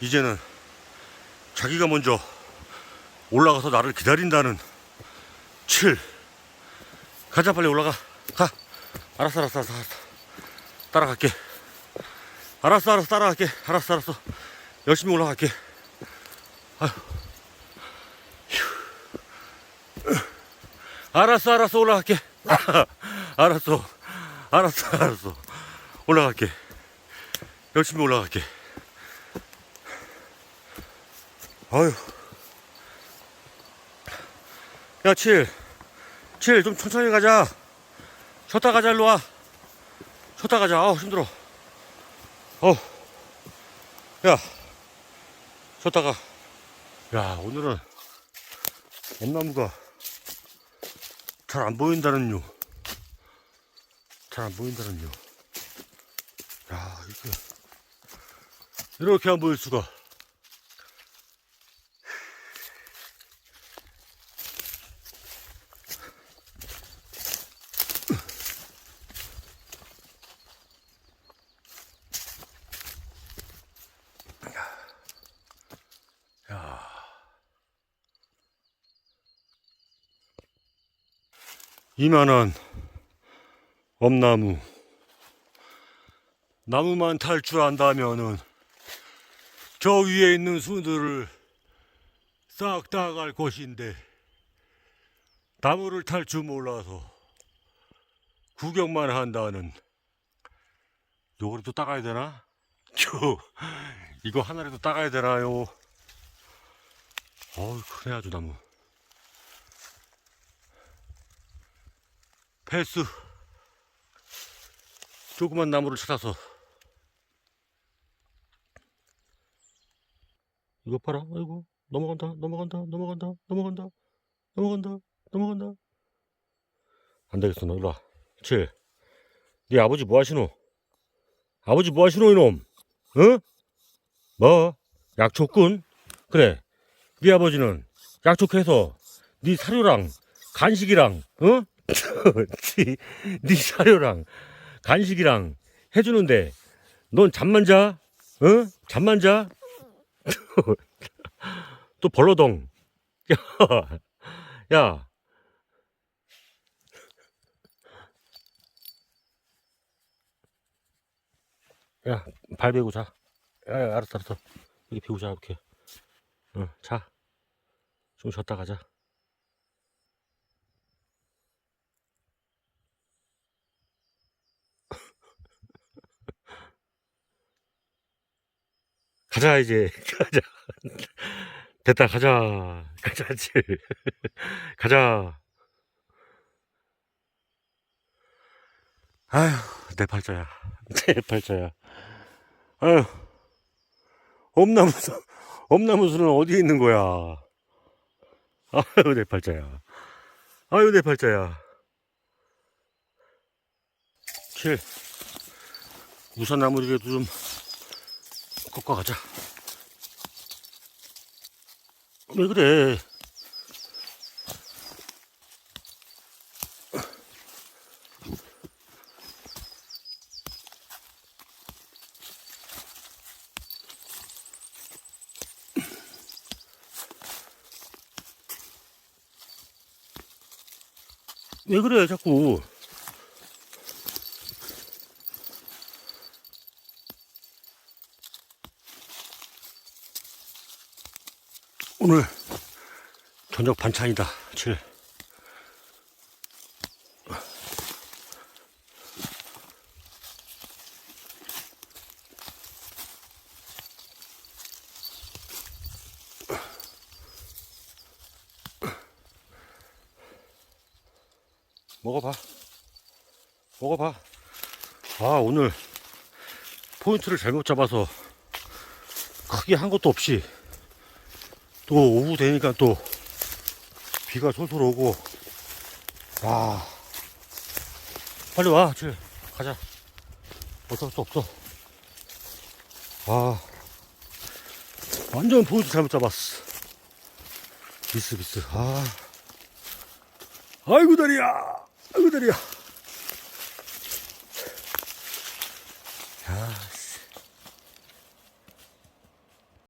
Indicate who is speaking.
Speaker 1: 이제는 자기가 먼저 올라가서 나를 기다린다는 7 가자 빨리 올라가. 가. 알았어 알았어 알았어, 알았어. 따라갈게. 알았어 알았어 따라갈게. 알았어 알았어. 열심히 올라갈게. 아휴. 휴. 알았어 알았어 올라갈게. 알았어. 알았어 알았어. 올라갈게. 열심히 올라갈게 아유 야, 칠. 칠, 좀 천천히 가자. 쉬었다 가자, 일로 와. 쉬었다 가자. 아우, 힘들어. 어. 야. 쉬었다 가. 야, 오늘은 엄나무가 잘 안 보인다는 유. 잘안 보인다는 유. 야, 이렇게. 이렇게 안 보일 수가. 이만한 엄나무. 나무만 탈 줄 안다면은 저 위에 있는 수들을 싹 다 갈 것인데 나무를 탈 줄 몰라서 구경만 한다는 요거를 또 따가야 되나? 저 이거 하나라도 따가야 되나요? 어우 크네 아주 나무 패스 조그만 나무를 찾아서 이거 봐라 아이고 넘어간다 넘어간다 넘어간다 넘어간다 넘어간다 넘어간다 안 되겠어 너 일로와 칠. 네 아버지 뭐 하시노? 아버지 뭐 하시노 이놈? 어? 뭐? 약초꾼? 그래 네 아버지는 약속해서 네 사료랑 간식이랑 어? 네, 네 사료랑 간식이랑 해주는데 넌 잠만 자? 어? 잠만 자? 또 벌러덩 야, 야 야, 발 베고 자. 야, 야, 알았어, 알았어. 여기 베고 자, 이렇게. 응, 자. 좀 쉬었다 가자. 가자, 이제. 가자. 됐다, 가자. 가자, 지 가자. 아휴, 내 팔자야. 내 팔자야. 아휴. 엄나무수, 엄나무수는 어디에 있는 거야? 아유, 내 팔자야. 아유, 내 팔자야. 7. 우산 나무리라도 좀 꺾어 가자. 왜 그래? 왜 그래, 자꾸. 오늘 저녁 반찬이다. 7. 먹어봐. 먹어봐. 아, 오늘 포인트를 잘못 잡아서 크게 한 것도 없이 또 오후 되니까 또 비가 솔솔 오고. 와. 빨리 와 질. 가자. 어쩔 수 없어. 아 완전 포인트 잘못 잡았어. 비스 비스. 아. 아이고 다리야. 아이고 다리야